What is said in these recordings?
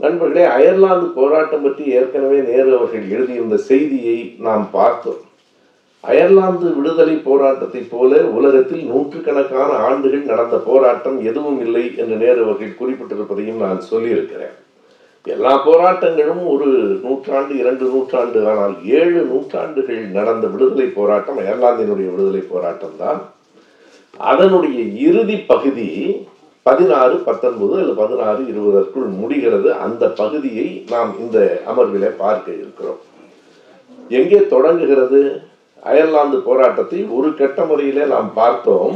நண்பர்களே அயர்லாந்து போராட்டம் பற்றி ஏற்கனவே நேரு அவர்கள் எழுதியிருந்த செய்தியை நாம் பார்த்தோம். அயர்லாந்து விடுதலை போராட்டத்தை போல உலகத்தில் நூற்றுக்கணக்கான ஆண்டுகள் நடந்த போராட்டம் எதுவும் இல்லை என்று நேரு அவர்கள் குறிப்பிட்டிருப்பதையும் நான் சொல்லியிருக்கிறேன். எல்லா போராட்டங்களும் ஒரு நூற்றாண்டு இரண்டு நூற்றாண்டு ஆனால் ஏழு நூற்றாண்டுகள் நடந்த விடுதலை போராட்டம் அயர்லாந்தினுடைய விடுதலை போராட்டம் தான் அதனுடைய இறுதி பகுதி பதினாறு பத்தொன்பது அல்லது பதினாறு இருபதற்குள் முடிகிறது. அந்த பகுதியை நாம் இந்த அமர்வில பார்க்க இருக்கிறோம். எங்கே தொடங்குகிறது? அயர்லாந்து போராட்டத்தை ஒரு கட்ட முறையிலே நாம் பார்த்தோம்.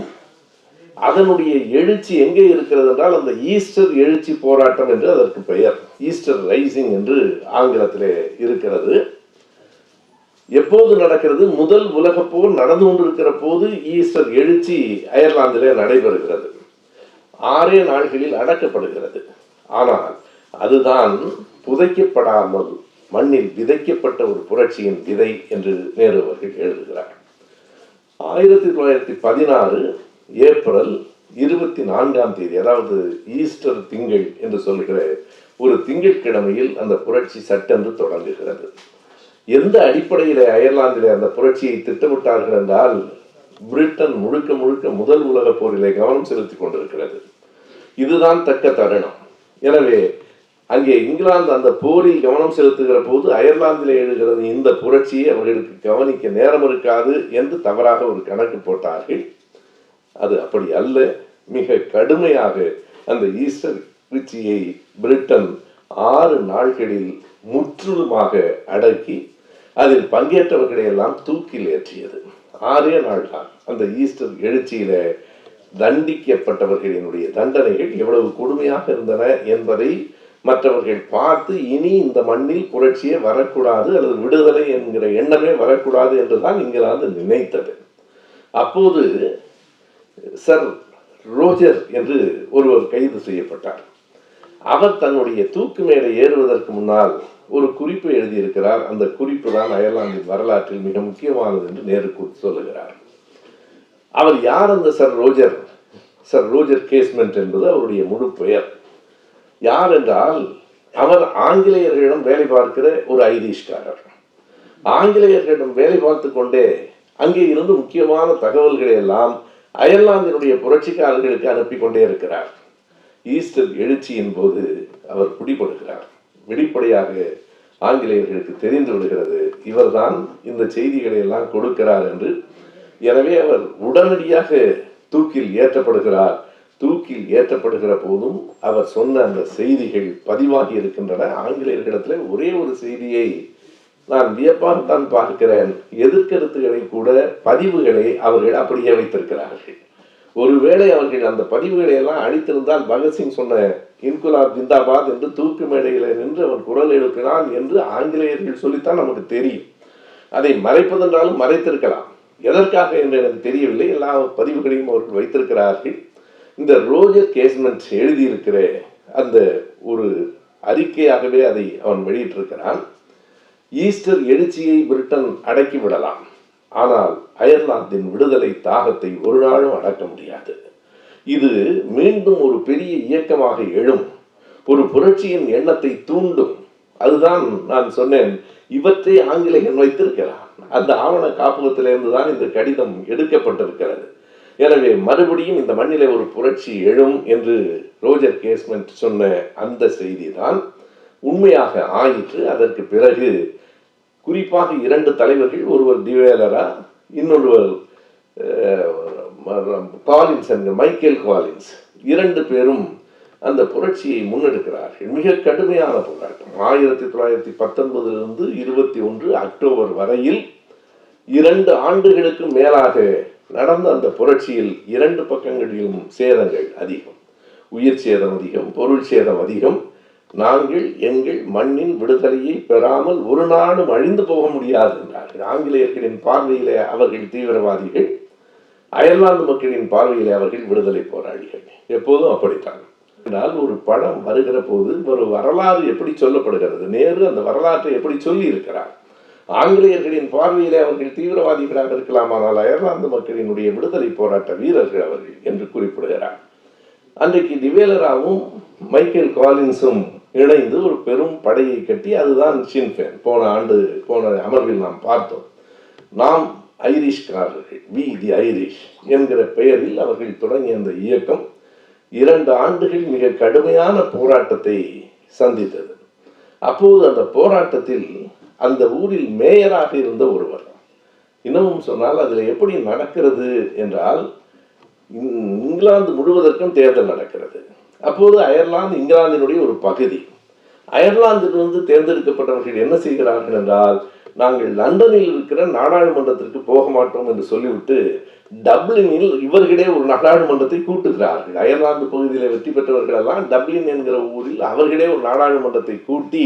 அதனுடைய எழுச்சி எங்கே இருக்கிறது என்றால் அந்த ஈஸ்டர் எழுச்சி போராட்டம் என்று அதற்கு பெயர். ஈஸ்டர் ரைசிங் என்று ஆங்கிலத்திலே இருக்கிறது. எப்போது நடக்கிறது? முதல் உலகப் போர் நடந்து கொண்டிருக்கிற போது ஈஸ்டர் எழுச்சி அயர்லாந்திலே நடைபெறுகிறது. ஆறே நாள்களில் அடக்கப்படுகிறது. ஆனால் அதுதான் புதைக்கப்படாமல் மண்ணில் விதைக்கப்பட்ட ஒரு புரட்சியின் விதை என்று நேரு அவர்கள் எழுதுகிறார். ஆயிரத்தி தொள்ளாயிரத்தி பதினாறு ஏப்ரல் இருபத்தி நான்காம் தேதி அதாவது ஈஸ்டர் திங்கள் என்று சொல்கிற ஒரு திங்கட்கிழமையில் அந்த புரட்சி சட்டென்று தொடங்குகிறது. எந்த அடிப்படையிலே அயர்லாந்திலே அந்த புரட்சியை திட்டமிட்டார்கள் என்றால் பிரிட்டன் முழுக்க முழுக்க முதல் உலக போரிலே கவனம் செலுத்திக் கொண்டிருக்கிறது. இதுதான் தக்க தருணம். எனவே அங்கே இங்கிலாந்து அந்த போரில் கவனம் செலுத்துகிற போது அயர்லாந்தில் எழுகிறது இந்த புரட்சியை அவர்களுக்கு கவனிக்க நேரம் இருக்காது என்று தவறாக ஒரு கணக்கு போட்டார்கள். அது அப்படி அல்ல. மிக கடுமையாக அந்த ஈஸ்டர் புரட்சியை பிரிட்டன் ஆறு நாட்களில் முற்றிலுமாக அடக்கி அதில் பங்கேற்றவர்களை எல்லாம் தூக்கில் ஏற்றியது. ஆறே நாள்தான் அந்த ஈஸ்டர் எழுச்சியில தண்டிக்கப்பட்டவர்களினுடைய தண்டனைகள் எவ்வளவு கொடுமையாக இருந்தன என்பதை மற்றவர்கள் பார்த்து இனி இந்த மண்ணில் புரட்சியே வரக்கூடாது அல்லது விடுதலை என்கிற எண்ணமே வரக்கூடாது என்றுதான் இங்கிலாந்து நினைத்தது. அப்போது சர் ரோஜர் என்று ஒருவர் கைது செய்யப்பட்டார். அவர் தன்னுடைய தூக்கு மேலே ஏறுவதற்கு முன்னால் ஒரு குறிப்பு எழுதியிருக்கிறார். அந்த குறிப்பு தான் அயர்லாந்தின் வரலாற்றில் மிக முக்கியமானது என்று நேரு சொல்லுகிறார். அவர் யார் அந்த sir Roger? Sir Roger Casement என்பது அவருடைய முழு பெயர். யார் என்றால் அவர் ஆங்கிலேயர்களிடம் வேலை பார்க்கிற ஒரு ஐரிஷ்காரர். ஆங்கிலேயர்களிடம் வேலை பார்த்து கொண்டே அங்கே இருந்து முக்கியமான தகவல்களை எல்லாம் அயர்லாந்தினுடைய புரட்சிக்காரர்களுக்கு அனுப்பி கொண்டே இருக்கிறார். ஈஸ்டர் எழுச்சியின் போது அவர் பிடிபடுகிறார் வெளிப்படையாக ஆங்கிலேயர்களுக்கு தெரிந்து விடுகிறது இவர்தான் இந்த செய்திகளை எல்லாம் கொடுக்கிறார் என்று எனவே அவர் உடனடியாக தூக்கில் ஏற்றப்படுகிறார். தூக்கில் ஏற்றப்படுகிற போதும் அவர் சொன்ன அந்த செய்திகள் பதிவாகி இருக்கின்றன. ஆங்கிலேயர்களிடத்தில் ஒரே ஒரு செய்தியை நான் வியப்பாகத்தான் பார்க்கிறேன். எதிர்கருத்துக்களை கூட பதிவுகளை அவர்கள் அப்படியே வைத்திருக்கிறார்கள். ஒருவேளை அவர்கள் அந்த பதிவுகளை எல்லாம் அழித்திருந்தால் பகத்சிங் சொன்ன இன்குலாப் ஜிந்தாபாத் என்று தூக்கு மேடையில் நின்று அவர் குரல் எழுப்பினான் என்று ஆங்கிலேயர்கள் சொல்லித்தான் நமக்கு தெரியும். அதை மறைப்பதென்றாலும் மறைத்திருக்கலாம். எதற்காக என்று எனக்கு தெரியவில்லை. எல்லா பதிவுகளையும் அவர்கள் வைத்திருக்கிறார்கள். இந்த ரோஜர் கேஸ்மெண்ட் எழுதியிருக்கிற அந்த ஒரு அறிக்கையாகவே அதை அவன் வெளியிட்டிருக்கிறான். ஈஸ்டர் எழுச்சியை பிரிட்டன் அடக்கி விடலாம். ஆனால் அயர்லாந்தின் விடுதலை தாகத்தை ஒரு நாளும் அடக்க முடியாது. இது மீண்டும் ஒரு பெரிய இயக்கமாக எழும். ஒரு புரட்சியின் எண்ணத்தை தூண்டும். அதுதான் நான் சொன்னேன். இவற்றை ஆங்கிலேயன் வைத்திருக்கிறான். அந்த ஆவண காப்பகத்திலிருந்து தான் இந்த கடிதம் எடுக்கப்பட்டிருக்கிறது. எனவே மறுபடியும் இந்த மண்ணிலே ஒரு புரட்சி எழும் என்று ரோஜர் கேஸ்மெண்ட் சொன்ன அந்த செய்தி தான் உண்மையாக ஆயிற்று. அதற்கு பிறகு குறிப்பாக இரண்டு தலைவர்கள் ஒருவர் டிவேலரா இன்னொருவர் காலின்ஸ் என்கிற மைக்கேல் காலின்ஸ் இரண்டு பேரும் அந்த புரட்சியை முன்னெடுக்கிறார்கள். மிக கடுமையான போராட்டம். ஆயிரத்தி தொள்ளாயிரத்தி பத்தொன்பதிலிருந்து இருபத்தி ஒன்று அக்டோபர் வரையில் இரண்டு ஆண்டுகளுக்கு மேலாக நடந்த அந்த புரட்சியில் இரண்டு பக்கங்களிலும் சேதங்கள் அதிகம். உயிர் சேதம் அதிகம் பொருள் சேதம் அதிகம். நாங்கள் எங்கள் மண்ணின் விடுதலையை பெறாமல் ஒரு நாளும் அழிந்து போக முடியாது என்றார்கள். ஆங்கிலேயர்களின் பார்வையிலே அவர்கள் தீவிரவாதிகள் அயர்லாந்து மக்களின் பார்வையிலே அவர்கள் விடுதலை போராளிகள். எப்போதும் அப்படித்தான். ஆனால் ஒரு படம் வருகிற போது ஒரு வரலாறு எப்படி சொல்லப்படுகிறது? நேரு அந்த வரலாற்றை எப்படி சொல்லி இருக்கிறார் ஆங்கிலேயர்களின் பார்வையிலே அவர்கள் தீவிரவாதிகளாக இருக்கலாம்? ஆனால் அயர்லாந்து மக்களினுடைய விடுதலை போராட்ட வீரர்கள் அவர்கள் என்று குறிப்பிடுகிறார். அன்றைக்கு திவேலராவும் மைக்கேல் காலின்ஸும் இணைந்து ஒரு பெரும் படையை கட்டி அதுதான் ஷின்ஃபேன் போன ஆண்டு போன அமர்வில் நாம் பார்த்தோம். நாம் ஐரிஷ்காரர்கள் வி தி ஐரிஷ் என்கிற பெயரில் அவர்கள் தொடங்கிய அந்த இயக்கம் இரண்டு ஆண்டுகள் மிக கடுமையான போராட்டத்தை சந்தித்தது. அப்போது அந்த போராட்டத்தில் அந்த ஊரில் மேயராக இருந்த ஒருவர். இன்னமும் சொன்னால் அதில் எப்படி நடக்கிறது என்றால் இங்கிலாந்து முழுவதற்கும் தேர்தல் நடக்கிறது. அப்போது அயர்லாந்து இங்கிலாந்தினுடைய ஒரு பகுதி. அயர்லாந்திலிருந்து தேர்ந்தெடுக்கப்பட்டவர்கள் என்ன செய்கிறார்கள் என்றால் நாங்கள் லண்டனில் இருக்கிற நாடாளுமன்றத்திற்கு போக மாட்டோம் என்று சொல்லிவிட்டு டப்ளினில் இவர்களே ஒரு நாடாளுமன்றத்தை கூட்டுகிறார்கள். அயர்லாந்து பகுதியில் வெற்றி பெற்றவர்கள் எல்லாம் டப்ளின் என்கிற ஊரில் அவர்களே ஒரு நாடாளுமன்றத்தை கூட்டி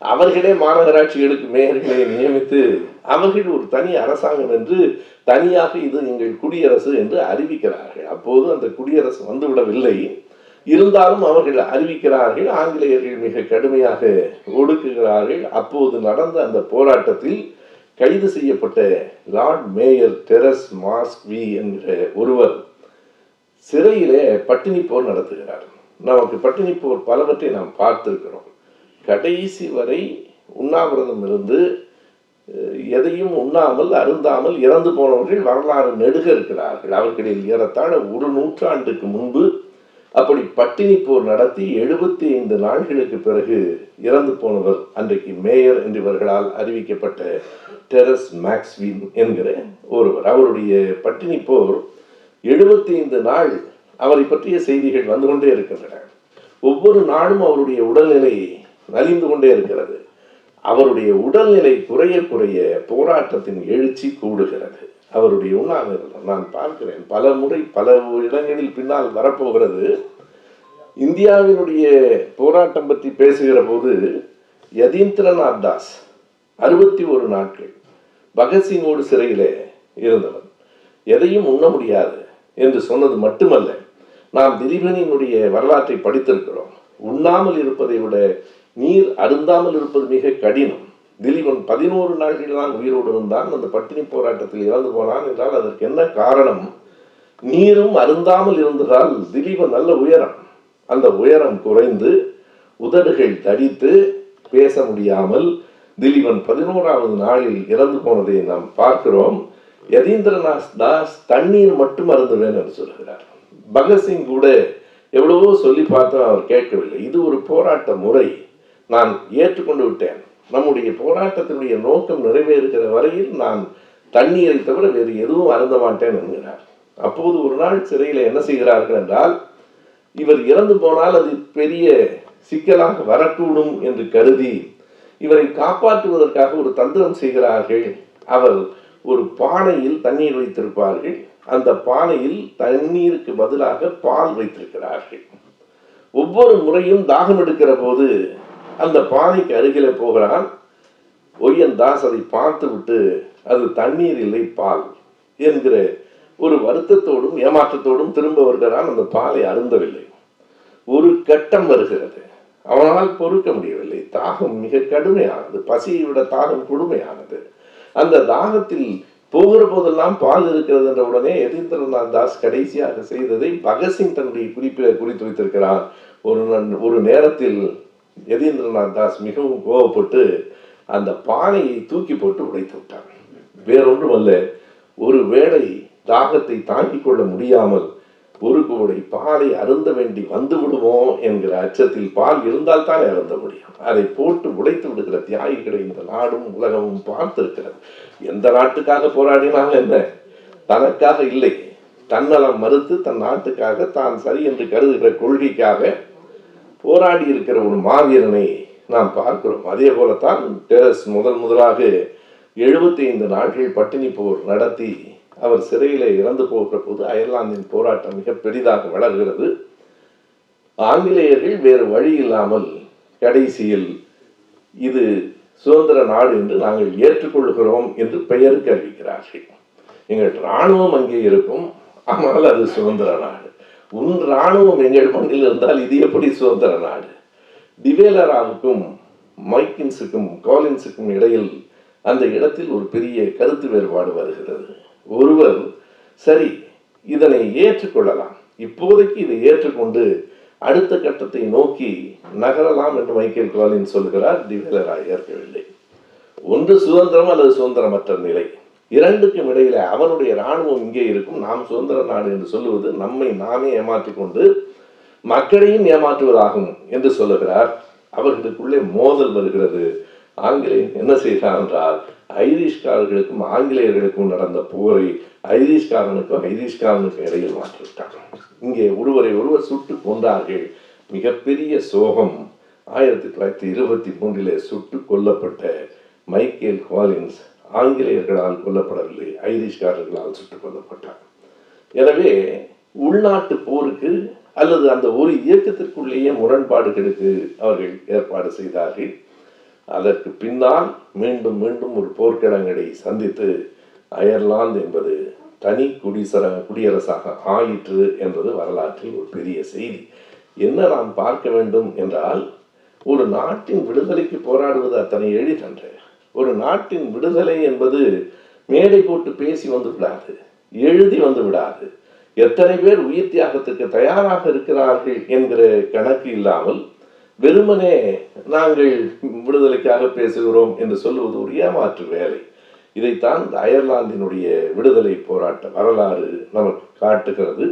அவர்களே மாநகராட்சிகளுக்கு மேயர்களை நியமித்து அவர்கள் ஒரு தனி அரசாங்கம் என்று தனியாக இது எங்கள் குடியரசு என்று அறிவிக்கிறார்கள். அப்போது அந்த குடியரசு வந்துவிடவில்லை. இருந்தாலும் அவர்கள் அறிவிக்கிறார்கள் ஆங்கிலேயர்கள் மிக கடுமையாக ஒடுக்குகிறார்கள். அப்போது நடந்த அந்த போராட்டத்தில் கைது செய்யப்பட்ட லார்ட் மேயர் டெரஸ் மாஸ்வி என்கிற ஒருவர் சிறையிலே பட்டினி போர் நடத்துகிறார். நமக்கு பட்டினி போர் பலவற்றை நாம் பார்த்திருக்கிறோம். கடைசி வரை உண்ணாவிரதம் இருந்து எதையும் உண்ணாமல் அருந்தாமல் இறந்து போனவர்கள் வரலாறு நெடுக இருக்கிறார்கள். அவர்களில் ஏறத்தாழ ஒரு நூற்றாண்டுக்கு முன்பு அப்படி பட்டினி போர் நடத்தி எழுபத்தி ஐந்து நாள்களுக்கு பிறகு இறந்து போனவர் அன்றைக்கு மேயர் என்று இவர்களால் அறிவிக்கப்பட்ட டெரஸ் மேக்ஸ்வின் என்கிற ஒருவர். அவருடைய பட்டினி போர் எழுபத்தி ஐந்து நாள் அவரை பற்றிய செய்திகள் வந்து கொண்டே இருக்கின்றன. ஒவ்வொரு நாளும் அவருடைய உடல்நிலை நலிந்து கொண்டே இருக்கிறது. அவருடைய உடல்நிலை குறைய குறைய போராட்டத்தின் எழுச்சி கூடுகிறது. அவருடைய உண்ணாவிரதம். நான் பார்க்கிறேன். பல முறை பல இடங்களில் பின்னால் வரப்போகிறது. இந்தியாவினுடைய போராட்டம் பற்றி பேசுகிற போது யதீந்திரநாத் தாஸ் அறுபத்தி ஒரு நாட்கள் பகத்சிங்கோடு சிறையிலே இருந்தவன். எதையும் உண்ண முடியாது என்று சொன்னது மட்டுமல்ல நாம் திலீபனினுடைய வரலாற்றை படித்திருக்கிறோம். உண்ணாமல் இருப்பதை விட நீர் அருந்தாமல் இருப்பது மிக கடினம். திலீபன் பதினோரு நாட்கள் தான் உயிரோடு இருந்தான். அந்த பட்டினி போராட்டத்தில் இறந்து போனான் என்றால் அதற்கு என்ன காரணம்? நீரும் அருந்தாமல் இருந்ததால் திலீபன் நல்ல உயரம். அந்த உயரம் குறைந்து உதடுகள் தடித்து பேச முடியாமல் திலீபன் பதினோராவது நாளில் இறந்து போனதை நாம் பார்க்கிறோம். யதீந்திரநாத் தாஸ் தண்ணீர் மட்டும் அருந்துவேன் என்று சொல்கிறார். பகத்சிங் கூட எவ்வளவோ சொல்லி பார்த்தோம் அவர் கேட்கவில்லை. இது ஒரு போராட்ட முறை. நான் ஏற்றுக்கொண்டு விட்டேன். நம்முடைய போராட்டத்தினுடைய நோக்கம் நிறைவேறுகிற வரையில் நான் தண்ணீரை தவிர வேறு எதுவும் அருந்த மாட்டேன் என்கிறார். அப்போது ஒரு நாள் சிறையில் என்ன செய்கிறார்கள் என்றால் இவர் இறந்து போனால் அது பெரிய சிக்கலாக வரக்கூடும் என்று கருதி இவரை காப்பாற்றுவதற்காக ஒரு தந்திரம் செய்கிறார்கள். அவர் ஒரு பானையில் தண்ணீர் வைத்திருப்பார்கள். அந்த பானையில் தண்ணீருக்கு பதிலாக பால் வைத்திருக்கிறார்கள். ஒவ்வொரு முறையும் தாகம் எடுக்கிற போது அந்த பாறைக்கு அருகில போகிறான். ஒய்யன் தாஸ் அதை பார்த்து விட்டு அது தண்ணீர் இல்லை பால் என்கிற ஒரு வருத்தத்தோடும் ஏமாற்றத்தோடும் திரும்ப வருகிறான் அந்த பாலை அருந்தவில்லை. ஒரு கட்டம் வருகிறது. அவனால் பொறுக்க முடியவில்லை. தாகம் மிக கடுமையானது. பசியை விட தாகம் கொடுமையானது. அந்த தாகத்தில் போகிற போதெல்லாம் பால் இருக்கிறது என்ற உடனே யதீந்திரநாத் தாஸ் கடைசியாக செய்ததை பகத்சிங் தன்னுடைய குறிப்பில் குறித்து வைத்திருக்கிறார். ஒரு நன்- ஒரு நேரத்தில் யதீந்திரநாத் தாஸ் மிகவும் கோவப்பட்டு அந்த பானையை தூக்கி போட்டு உடைத்து விட்டார் வேறொன்றும் அல்ல ஒரு வேளை தாகத்தை தாங்கிக் கொள்ள முடியாமல் ஒரு கோடை பாலை அருந்த வேண்டி வந்து விடுவோம் என்கிற அச்சத்தில் பால் இருந்தால் தான் அருந்த முடியும். அதை போட்டு உடைத்து விடுகிற தியாகிகளை இந்த நாடும் உலகமும் பார்த்திருக்கிறது. எந்த நாட்டுக்காக போராடினாலும் என்ன? தனக்காக இல்லை. தன்னலம் மறுத்து தன் நாட்டுக்காக தான் சரி என்று கருதுகிற கொள்கைக்காக போராடி இருக்கிற ஒரு மாவீரனை நாம் பார்க்கிறோம். அதே போலத்தான் டெரஸ் முதல் முதலாக எழுபத்தி ஐந்து நாட்கள் பட்டினி போர் நடத்தி அவர் சிறையில் இறந்து போகிற போது அயர்லாந்தின் போராட்டம் மிக பெரிதாக வளர்கிறது. ஆங்கிலேயர்கள் வேறு வழி இல்லாமல் கடைசியில் இது சுதந்திர நாடு என்று நாங்கள் ஏற்றுக்கொள்கிறோம் என்று பெயருக்கு அறிவிக்கிறார்கள் எங்கள் இராணுவம் அங்கே இருக்கும். ஆனால் அது சுதந்திர நாடு. உன் இராணுவம் எங்கள் மண்ணில் இருந்தால் இது எப்படி சுதந்திர நாடு? டிவேலராவுக்கும் மைக்கின்ஸுக்கும் காலின்ஸுக்கும் இடையில் அந்த இடத்தில் ஒரு பெரிய கருத்து வேறுபாடு வருகிறது. ஒருவர் சரி இதனை ஏற்றுக்கொள்ளலாம். இப்போதைக்கு இதை ஏற்றுக்கொண்டு அடுத்த கட்டத்தை நோக்கி நகரலாம் என்று மைக்கேல் காலின் சொல்கிறார். டிவேலரா ஏற்கவில்லை. ஒன்று சுதந்திரம் அல்லது சுதந்திரமற்ற நிலை. இரண்டுக்கும் இடையில அவனுடைய இராணுவம் இங்கே இருக்கும். நாம் சுதந்திர நாடு என்று சொல்லுவது நம்மை நாமே ஏமாற்றிக் கொண்டு மக்களையும் ஏமாற்றுவதாகும் என்று சொல்லுகிறார். அவர்களுக்குள்ளே மோதல் வருகிறது. ஆங்கிலேயன் என்ன செய்கிறார் என்றால் ஐரிஷ்காரர்களுக்கும் ஆங்கிலேயர்களுக்கும் நடந்த போரை ஐரிஷ்காரனுக்கும் ஐரிஷ்காரனுக்கும் இடையில் மாற்றிவிட்டார். இங்கே ஒருவரை ஒருவர் சுட்டு கொண்டார்கள் மிகப்பெரிய சோகம். ஆயிரத்தி தொள்ளாயிரத்தி இருபத்தி மூன்றிலே சுட்டு கொல்லப்பட்ட மைக்கேல் ஹாலின்ஸ் ஆங்கிலேயர்களால் கொல்லப்படவில்லை ஐரிஷ்காரர்களால் சுட்டுக் கொல்லப்பட்டார். எனவே உள்நாட்டு போருக்கு அல்லது அந்த ஒரு இயக்கத்திற்குள்ளேயே முரண்பாடுகளுக்கு அவர்கள் ஏற்பாடு செய்தார்கள். அதற்கு பின்னால் மீண்டும் மீண்டும் ஒரு போர்க்கிடங்களை சந்தித்து அயர்லாந்து என்பது தனி குடிசர குடியரசாக ஆயிற்று என்பது வரலாற்றில் ஒரு பெரிய செய்தி. என்ன நாம் பார்க்க வேண்டும் என்றால் ஒரு நாட்டின் விடுதலைக்கு போராடுவது அத்தனை எளிதன்று. ஒரு நாட்டின் விடுதலை என்பது மேடை போட்டு பேசி வந்து விடாது எழுதி வந்து விடாது. எத்தனை பேர் உயிர் தியாகத்துக்கு தயாராக இருக்கிறார்கள் என்கிற கணக்கு இல்லாமல் வெறுமனே நாங்கள் விடுதலைக்காக பேசுகிறோம் என்று சொல்லுவது ஒரு ஏமாற்று வேலை. இதைத்தான் இந்த அயர்லாந்தினுடைய விடுதலை போராட்ட வரலாறு நமக்கு காட்டுகிறது.